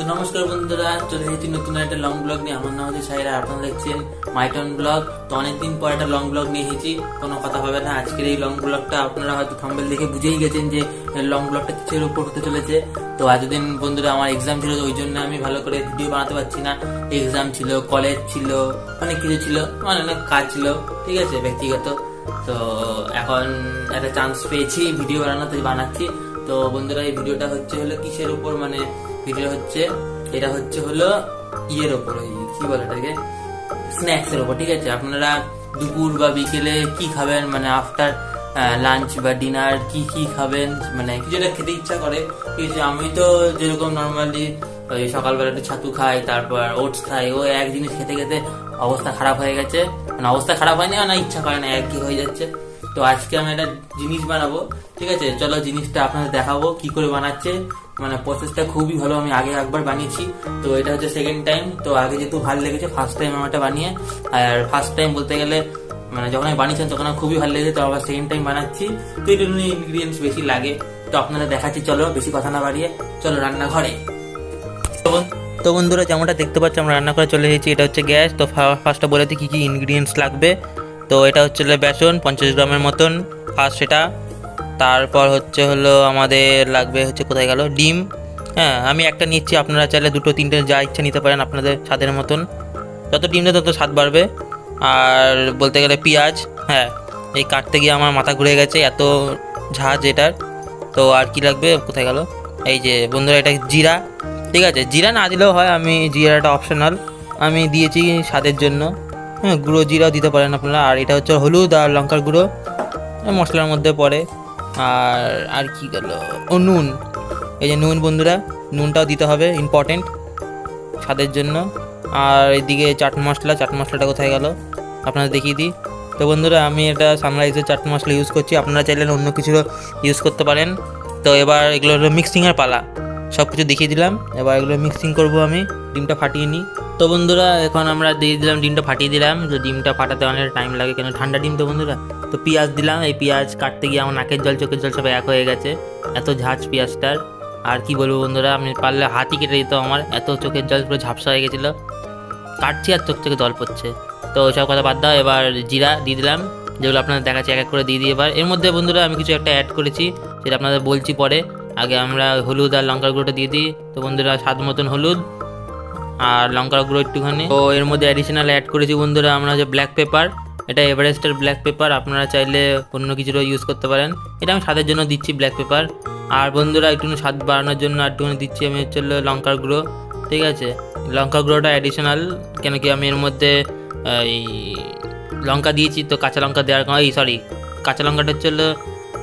তো নমস্কার বন্ধুরা, চলে এসেছি নতুন একটা লং ব্লগ নিয়ে। আমার নাম হচ্ছে সাইরা আপনারা দেখছেন মাইটন ব্লগ তো অনেকদিন পর একটা লং ব্লগ নিয়ে এসেছি। কোনো কথা হবে না, আজকের এই লং ব্লগটা আপনারা হয়তো থাম্বেল দেখে বুঝেই গেছেন যে লং ব্লগটা কিসের উপর হতে চলেছে। তো এতদিন বন্ধুরা আমার এক্সাম ছিল, ওই জন্য আমি ভালো করে ভিডিও বানাতে পারছি না। এক্সাম ছিল কলেজ ছিল, অনেক কিছু ছিল মানে অনেক কাজ ছিল, ঠিক আছে, ব্যক্তিগত। তো এখন একটা চান্স পেয়েছি ভিডিও বানানো তাই বানাচ্ছি। তো বন্ধুরা, এই ভিডিওটা হচ্ছে হলো কিসের উপর মানে ভিডিও হচ্ছে, এটা হচ্ছে হলো ইয়ের ওপর কি বলে এটাকে? স্ন্যাক্স এর ওপর, ঠিক আছে? আপনারা দুপুর বা বিকেলে কি খাবেন? মানে আফটার লাঞ্চ বা ডিনার কি কি খাবেন? মানে কিছু একটা খেতে ইচ্ছা করে। আমি তো যেরকম নর্মালি ওই সকালবেলা একটু ছাতু খাই, তারপর ওটস খাই, ও এক জিনিস খেতে খেতে অবস্থা খারাপ হয়ে গেছে। মানে অবস্থা খারাপ হয়নি না ইচ্ছা করে না একই হয়ে যাচ্ছে। তো আজকে আমি একটা জিনিস বানাবো, ঠিক আছে? চলো জিনিসটা আপনাদের দেখাবো, কি করে বানাচ্ছে। মানে প্রসেসটা খুবই ভালো, আমি আগে একবার বানিয়েছি। তো এটা হচ্ছে সেকেন্ড টাইম তো আগে যেহেতু ভালো লেগেছে ফার্স্ট টাইম আমার এটা বানিয়ে, আর ফার্স্ট টাইম বলতে গেলে মানে যখন আমি বানিয়েছিলাম, তখন আমার খুবই ভালো লেগেছে, তো আবার সেকেন্ড টাইম বানাচ্ছি। তো এটা নিয়ে ইনগ্রিডিয়েন্টস বেশি লাগে। তো আপনারা দেখাচ্ছি, চলো, বেশি কথা না বাড়িয়ে। চলো, রান্নাঘরে। তো বন্ধুরা, যেমনটা দেখতে পাচ্ছি, আমরা রান্না করে চলে এসেছি। এটা হচ্ছে গ্যাস। তো ফার্স্টটা বলে দিই কী কী ইনগ্রিডিয়েন্টস লাগবে? তো এটা হচ্ছে বেসন, পঞ্চাশ গ্রামের মতন। ফার্স্ট সেটা তারপর হচ্ছে হলো আমাদের লাগবে হচ্ছে কোথায় গেল? ডিম। হ্যাঁ আমি একটা নিচ্ছি, আপনারা চাইলে দুটো, তিনটে যা ইচ্ছা নিতে পারেন আপনাদের স্বাদের মতন। যত ডিম দেয় তত স্বাদ বাড়বে। আর বলতে গেলে পেঁয়াজ হ্যাঁ এই কাটতে গিয়ে আমার মাথা ঘুরে গেছে, এত ঝাঁজ এটার। তো আর কি লাগবে? কোথায় গেল? এই যে বন্ধুরা, এটা জিরা। ঠিক আছে, জিরা না দিলেও হয়, আমি জিরাটা অপশনাল আমি দিয়েছি স্বাদের জন্য। হ্যাঁ গুঁড়ো জিরাও দিতে পারেন আপনারা। আর এটা হচ্ছে হলুদ আর লঙ্কার গুঁড়ো। মশলার মধ্যে পড়ে। আর আর কি গেল? ও, নুন। এই যে নুন বন্ধুরা, নুনটাও দিতে হবে ইম্পর্টেন্ট স্বাদের জন্য। আর এদিকে চাট মশলা, চাট মশলাটা কোথায় গেল? আপনাদের দেখিয়ে দিই। তো বন্ধুরা, আমি এটা সানরাইজের চাট মশলা ইউজ করছি। আপনারা চাইলে অন্য কিছু ইউজ করতে পারেন। তো এবার এগুলো হলো মিক্সিংয়ের পালা। সব কিছু দেখিয়ে দিলাম। এবার এগুলো মিক্সিং করব আমি। ডিমটা ফাটিয়ে নিই। তো বন্ধুরা, এখন আমরা দিয়ে দিলাম, ডিমটা ফাটিয়ে দিলাম। তো ডিমটা ফাটাতে অনেক টাইম লাগে কেন? ঠান্ডা ডিম তো বন্ধুরা। তো পেঁয়াজ দিলাম, এই পেঁয়াজ কাটতে গিয়ে আমার নাকের জল, চোখের জল সব এক হয়ে গেছে। এত ঝাঁজ পেঁয়াজটার। আর কি বলব বন্ধুরা, আমি পারলে হাতই কেটে দিত আমার। এত চোখের জল পুরো ঝাপসা হয়ে গেছিল। কাটছি আর চোখ থেকে জল পড়ছে। তো ওইসব কথা বাদ দাও, এবার জিরা দিয়ে দিলাম। যেগুলো আপনাদের দেখাচ্ছি, এক এক করে দিয়ে দিই এবার। এর মধ্যে বন্ধুরা, আমি কিছু একটা অ্যাড করেছি সেটা আপনাদের বলছি পরে। আগে আমরা হলুদ আর লঙ্কার গুঁড়োটা দিয়ে দিই। তো বন্ধুরা, স্বাদ মতন হলুদ। আর লঙ্কার গুঁড়ো একটুখানি। তো এর মধ্যে অ্যাডিশনাল অ্যাড করেছি বন্ধুরা আমরা যে ব্ল্যাক পেপার এটা এভারেস্টের ব্ল্যাক পেপার আপনারা চাইলে অন্য কিছুরও ইউজ করতে পারেন। এটা আমি স্বাদের জন্য দিচ্ছি ব্ল্যাক পেপার আর বন্ধুরা একটু স্বাদ বাড়ানোর জন্য একটুখানি দিচ্ছি আমি হচ্ছে লঙ্কার গুঁড়ো। ঠিক আছে? লঙ্কা গুঁড়োটা অ্যাডিশনাল কেন কি আমি এর মধ্যে এই লঙ্কা দিয়েছি, তো কাঁচা লঙ্কা দেওয়ার কারণে, এই সরি কাঁচা লঙ্কাটা হচ্ছে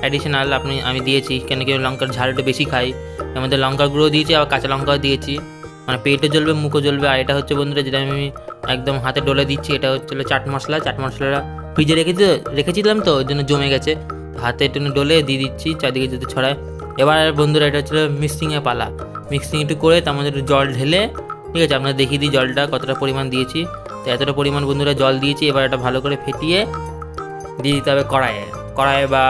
অ্যাডিশনাল আপনি, আমি দিয়েছি। কেন কি লঙ্কার ঝালটা বেশি খাই। এর মধ্যে লঙ্কা গুঁড়ো দিয়েছি, আবার কাঁচা লঙ্কাও দিয়েছি। মানে পেটও জ্বলবে, মুখও জ্বলবে। আর এটা হচ্ছে বন্ধুরা, যেটা আমি একদম হাতে ডলে দিচ্ছি, এটা হচ্ছে চাট মশলা। চাট মশলাটা ফ্রিজে রেখেছি রেখেছিলাম তো, ওই জন্য জমে গেছে। হাতে একটু ডলে দিয়ে দিচ্ছি, চারদিকে যদি ছড়ায়। এবার বন্ধুরা, এটা হচ্ছে মিক্সিংয়ে পালা। মিক্সিং একটু করে তার মধ্যে একটু জল ঢেলে, ঠিক আছে, আপনারা দেখিয়ে দিই জলটা, কতটা পরিমাণ দিয়েছি। তো এতটা পরিমাণ বন্ধুরা জল দিয়েছি, এবার এটা ভালো করে ফেটিয়ে দিয়ে দিতে হবে কড়াইয়ে। কড়াইয়ে বা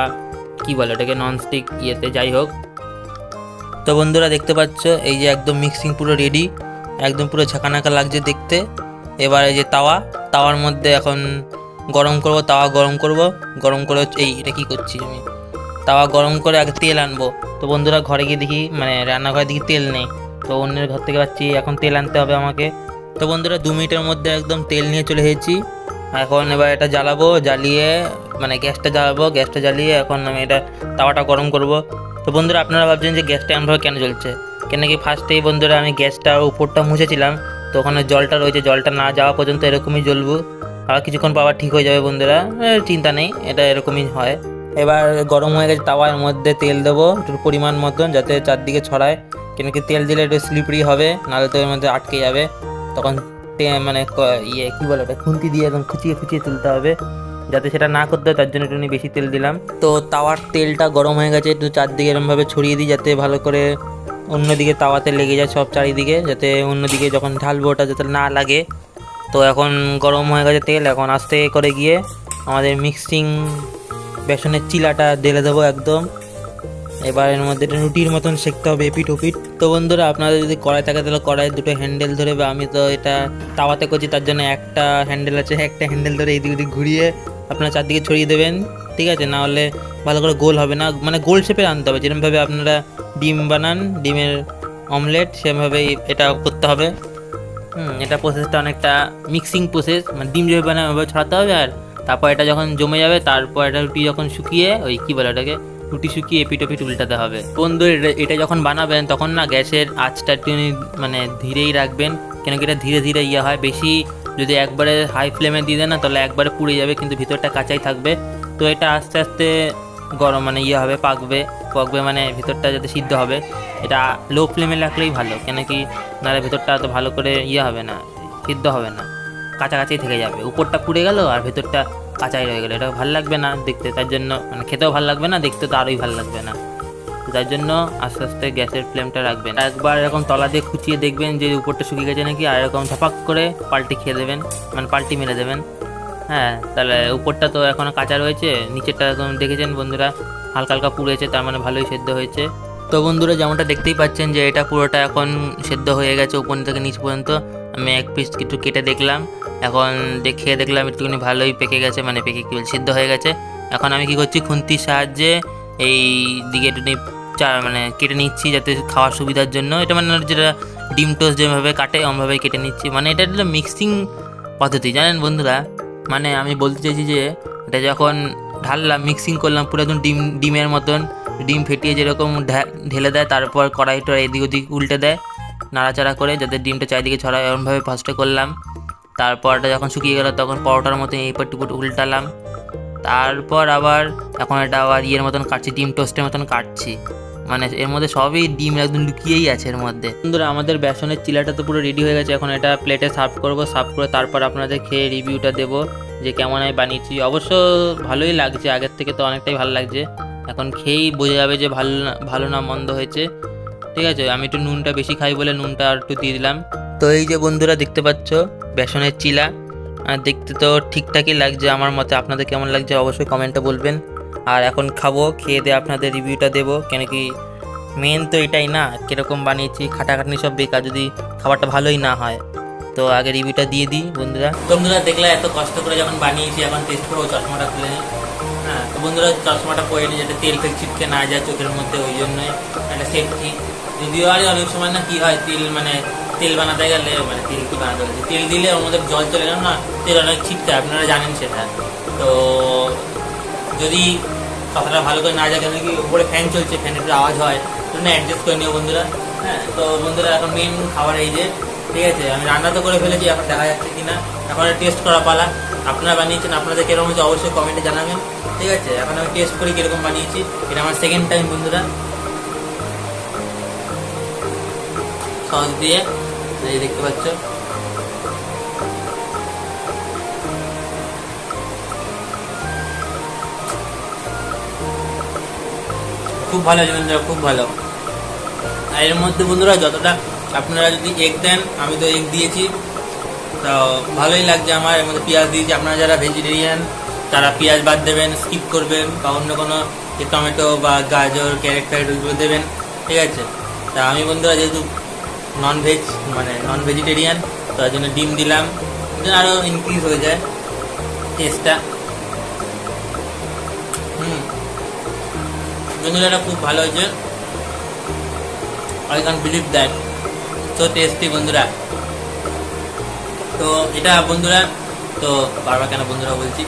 কী বলে ওটাকে ননস্টিক ইয়েতে যাই হোক। তো বন্ধুরা দেখতে পাচ্ছ, এই যে একদম মিক্সিং পুরো রেডি একদম পুরো ঝাঁকানাকা লাগছে দেখতে। এবার এই যে তাওয়া, তাওয়ার মধ্যে এখন গরম করব, তাওয়া গরম করব। গরম করে এই এটা কি করছি আমি? তাওয়া গরম করে আগে তেল আনব। তো বন্ধুরা ঘরে গিয়ে দেখি মানে রান্নাঘরে দেখি তেল নেই। তো অন্যের ঘর থেকে পাচ্ছি এখন তেল আনতে হবে আমাকে। তো বন্ধুরা দু মিনিটের মধ্যে একদম তেল নিয়ে চলে এসেছি। এখন এবার এটা জ্বালাবো, জ্বালিয়ে মানে গ্যাসটা জ্বালাবো, গ্যাসটা জ্বালিয়ে এখন আমি এটা তাওয়াটা গরম করব। তো বন্ধুরা আপনারা ভাবছেন যে গ্যাসটা এমনভাবে কেন জ্বলছে? কেন কি ফার্স্টেই বন্ধুরা আমি গ্যাসটা উপরটা মুছেছিলাম, তো ওখানে জলটা রয়েছে, জলটা না যাওয়া পর্যন্ত এরকমই জ্বলবো। আর কিছুক্ষণ আবার ঠিক হয়ে যাবে বন্ধুরা চিন্তা নেই, এটা এরকমই হয়। এবার গরম হয়ে গেছে তাওয়ার মধ্যে তেল দেবো, একটু পরিমাণ মতন, যাতে চারদিকে ছড়ায়। কেন কি তেল দিলে একটু স্লিপারি হবে, নাহলে তো এর মধ্যে আটকে যাবে। তখন মানে ইয়ে কী বলে ওটা, খুন্তি দিয়ে একদম খুচিয়ে খুচিয়ে তুলতে হবে। যাতে সেটা না করতে হয়, তার জন্য একটু বেশি তেল দিলাম। তো তাওয়ার তেলটা গরম হয়ে গেছে, একটু চারদিকে এরমভাবে ছড়িয়ে দিই, যাতে ভালো করে অন্যদিকে তাওয়াতে লেগে যায় সব চারিদিকে, যাতে অন্যদিকে যখন ঢালবো ওটা যাতে না লাগে। তো এখন গরম হয়ে গেছে তেল, এখন আস্তে করে গিয়ে আমাদের মিক্সিং বেসনের চিলাটা ঢেলে দেবো একদম। এবার এর মধ্যে রুটির মতন শেখতে হবে এপিট ওপিট তো বন্ধুরা, আপনাদের যদি কড়াই থাকে, তাহলে কড়াই দুটো হ্যান্ডেল ধরে বা আমি তো এটা তাওয়াতে করছি, তার জন্য একটা হ্যান্ডেল আছে, একটা হ্যান্ডেল ধরে এদিক ওদিক ঘুরিয়ে আপনারা চারদিকে ছড়িয়ে দেবেন, ঠিক আছে? না হলে ভালো করে গোল হবে না। মানে গোল শেপে আনতে হবে। যেরকমভাবে আপনারা ডিম বানান, ডিমের অমলেট সেভাবেই এটা করতে হবে। হুম, এটা প্রসেসটা অনেকটা মিক্সিং প্রসেস মানে ডিম যেভাবে বানায় ওইভাবে ছড়াতে হবে আর তারপর এটা যখন জমে যাবে, তারপর এটা রুটি যখন শুকিয়ে, ওই কী বলে ওটাকে? রুটি শুকিয়ে এপিট ওপিট উল্টাতে হবে। বন্ধু, এটা যখন বানাবেন, তখন না গ্যাসের আঁচটা একটু মানে ধীরেই রাখবেন। কেন কি এটা ধীরে ধীরে ইয়ে হয়। বেশি যদি একবারে হাই ফ্লেমে দিয়ে দেন না, তাহলে একবারে পুড়ে যাবে, কিন্তু ভিতরটা কাঁচাই থাকবে। তো এটা আস্তে আস্তে গরম মানে ইয়ে হবে, পাকবে পাকবে মানে ভিতরটা যাতে সিদ্ধ হবে। এটা লো ফ্লেমে রাখলেই ভালো, কেন কি নাহলে ভিতরটা তো ভালো করে ইয়ে হবে না, সিদ্ধ হবে না। কাছাকাছি থেকে যাবে। উপরটা পুড়ে গেল আর ভেতরটা কাঁচাই রয়ে গেলো। এটা ভালো লাগবে না দেখতে, তার জন্য মানে খেতেও ভালো লাগবে না, দেখতে তো আরোই ভালো লাগবে না। তার জন্য আস্তে আস্তে গ্যাসের ফ্লেমটা রাখবেন। একবার এরকম তলা দিয়ে খুঁচিয়ে দেখবেন যে উপরটা শুকিয়ে গেছে নাকি, আর এরকম ধাপাক করে পাল্টি খেয়ে দেবেন মানে পাল্টি মেরে দেবেন। হ্যাঁ তাহলে উপরটা তো এখনও কাঁচা রয়েছে, নিচেরটা দেখেছেন বন্ধুরা, হালকা হালকা পুড়েছে, তার মানে ভালোই সেদ্ধ হয়েছে। তো বন্ধুরা, যেমনটা দেখতেই পাচ্ছেন যে এটা পুরোটা এখন সেদ্ধ হয়ে গেছে, উপর থেকে নিচ পর্যন্ত। আমি এক পিস একটু কেটে দেখলাম, এখন দেখে দেখলাম একটুখানি ভালোই পেকে গেছে মানে পেকে কি সিদ্ধ হয়ে গেছে। এখন আমি কি করছি, খুন্তির সাহায্যে এই দিকে একটু চা মানে কেটে নিচ্ছি যাতে খাওয়ার সুবিধার জন্য। এটা মানে যেটা ডিম টোস্ট যেভাবে কাটে ওমভাবেই কেটে নিচ্ছি। মানে এটা একটা মিক্সিং পদ্ধতি, জানেন বন্ধুরা? মানে আমি বলতে চাইছি যে, এটা যখন ঢাললাম মিক্সিং করলাম, পুরো একদম ডিম, ডিমের মতন, ডিম ফেটিয়ে যেরকম ঢেলে দেয়, তারপর কড়াইটা এদিক ওদিক উল্টে দেয়, নাড়াচাড়া করে যাতে ডিমটা চারিদিকে ছড়ায় এরকমভাবে ফার্স্টে করলাম। তারপর এটা যখন শুকিয়ে গেল, তখন পরোটার মতো এই টুকুট উল্টালাম। তারপর আবার, এখন এটা আবার ইয়ের মতন কাটছি, ডিম টোস্টের মতন কাটছি। মানে এর মধ্যে সবই ডিম একদম লুকিয়েই আছে এর মধ্যে। বন্ধুরা, আমাদের বেসনের চিলাটা তো পুরো রেডি হয়ে গেছে। এখন এটা প্লেটে সার্ভ করব। সার্ভ করে তারপর আপনাদের খেয়ে রিভিউটা দেবো যে কেমন আমি বানিয়েছি। অবশ্য ভালোই লাগছে। আগের থেকে তো অনেকটাই ভালো লাগছে। এখন খেয়েই বোঝা যাবে যে ভালো না ভালো না মন্দ হয়েছে। ঠিক আছে? আমি একটু নুনটা বেশি খাই বলে নুনটা আর একটু দিয়ে দিলাম। তো এই যে বন্ধুরা, দেখতে পাচ্ছ? বেসনের চিলা। দেখতে তো ঠিকঠাকই লাগছে। আমার মতে আপনাদের কেমন লাগছে অবশ্যই কমেন্টে বলবেন। আর এখন খাব, খেয়ে দিয়ে আপনাদের রিভিউটা দেবো। কেন কি মেন তো এটাই না, কীরকম বানিয়েছি, খাটাখাটনি সব বেকার, যদি খাবারটা ভালোই না হয়। তো আগে রিভিউটা দিয়ে দিই, বন্ধুরা। বন্ধুরা, দেখলে এত কষ্ট করে যখন বানিয়েছি, এখন টেস্ট করব চশমাটা খুলে নিই হ্যাঁ তো বন্ধুরা, চশমাটা পরে নিই যাতে তেল ফেল ছিটকে না যায় চোখের মধ্যে, ওই জন্যই একটা সেফটি যদিও আর অনেক সময় না কী হয়, তেল মানে তেল বানাতে গেলে মানে তেল কি বানাতে গেলে, তেল দিলে ওর মধ্যে জল চলে গেল না, তেল অনেক ছিটকে, আপনারা জানেন সেটা। তো যদি কথাটা ভালো করে না যায় কি উপরে ফ্যান চলছে ফ্যানের আওয়াজ হয় জন্য অ্যাডজাস্ট করে নিও বন্ধুরা। হ্যাঁ তো বন্ধুরা এখন মেন খাবার এই যে, ঠিক আছে, আমি রান্না তো করে ফেলেছি, এখন দেখা যাচ্ছে কিনা। এখন টেস্ট করা পালা। আপনারা বানিয়েছেন, আপনাদের কীরকম হচ্ছে অবশ্যই কমেন্টে জানাবেন, ঠিক আছে? এখন আমি টেস্ট করি কীরকম বানিয়েছি, এটা আমার সেকেন্ড টাইম বন্ধুরা। সস দিয়ে দেখতে পাচ্ছ। খুব ভালো আছে বন্ধুরা খুব ভালো। আর এর মধ্যে বন্ধুরা, যতটা আপনারা যদি এগ দেন, আমি তো এগ দিয়েছি। তো ভালোই লাগছে আমার, এর মধ্যে পেঁয়াজ দিয়েছি। আপনারা যারা ভেজিটেরিয়ান তারা পেঁয়াজ বাদ দেবেন স্কিপ করবেন, বা অন্য কোনো টমেটো বা গাজর ক্যারেট ফ্যারেট ওইগুলো দেবেন, ঠিক আছে? তা আমি বন্ধুরা, যেহেতু নন ভেজ মানে নন ভেজিটেরিয়ান তার জন্য ডিম দিলাম। যেন আরও ইনক্রিজ হয়ে যায় টেস্টটা হুম। বন্ধুরা, খুব ভালো হয়েছে। I can believe that so tasty বন্ধুরা। তো এটা, বন্ধুরা, তো বারবার কেন বন্ধুরা বলছি?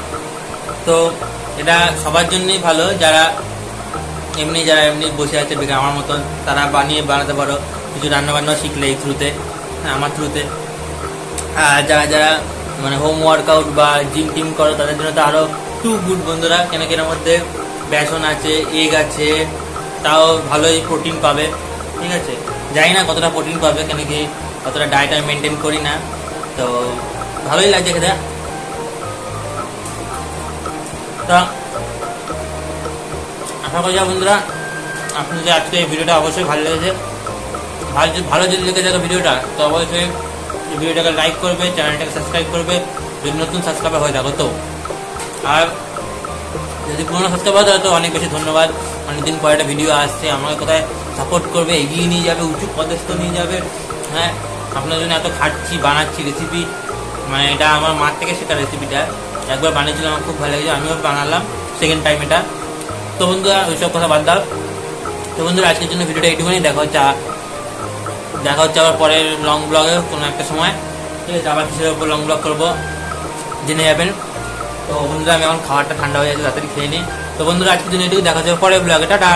তো এটা সবার জন্যই ভালো, যারা এমনি যারা এমনি বসে আছে, বেকার, আমার মতন, তারা বানিয়ে বানাতে পারো। কিছু রান্না বান্না শিখলে এই থ্রুতে হ্যাঁ আমার থ্রুতে আর যারা যারা মানে হোম ওয়ার্কআউট বা জিম টিম করো, তাদের জন্য তো আরও টু গুড বন্ধুরা। কেন, কেনার মধ্যে বেসন আছে এগ আছে, তাও ভালোই প্রোটিন পাবে, ঠিক আছে? জানি না কতটা প্রোটিন পাবে, কেন কি কতটা ডায়েট আমি মেনটেন করি না, তো ভালোই লাগছে খেতে। তা, আশা করি বন্ধুরা, আপনাদের আজকে এই ভিডিওটা অবশ্যই ভালো লেগেছে। ভালো ভালো যদি লেগে থাকে ভিডিওটা, তো অবশ্যই ভিডিওটাকে লাইক করবে, চ্যানেলটাকে সাবস্ক্রাইব করবে, যদি নতুন সাবস্ক্রাইবার হয়ে থাকো তো। আর যদি পুরোনো সাবস্ক্রাইবার হয় তো অনেক বেশি ধন্যবাদ। অনেকদিন পরে একটা ভিডিও আসছে, আমাকে কোথায় সাপোর্ট করবে, এগিয়ে নিয়ে যাবে, উঁচু পদস্থ নিয়ে যাবে। হ্যাঁ আপনার জন্য এত খাটছি, বানাচ্ছি রেসিপি মানে এটা আমার মার থেকে শেখা রেসিপিটা একবার বানিয়েছিলাম আমার খুব ভালো লেগেছে আমিও বানালাম সেকেন্ড টাইম এটা। তো বন্ধুরা, ওইসব কথা বাদ দাও। তো বন্ধুরা, আজকের জন্য ভিডিওটা এইটুকুনি দেখা হচ্ছে দেখা হচ্ছে আবার পরের লং ব্লগে কোনো একটা সময়। ঠিক আছে, আবার কিসের উপর লং ব্লগ করব, জেনে যাবেন। তো বন্ধুরা, আমি এখন খাবারটা ঠান্ডা হয়ে যাচ্ছে তাড়াতাড়ি খেয়ে নিই। তো বন্ধুরা, আজকের জন্য এটুকু দেখা যাবে পরে ব্লগে টাটা!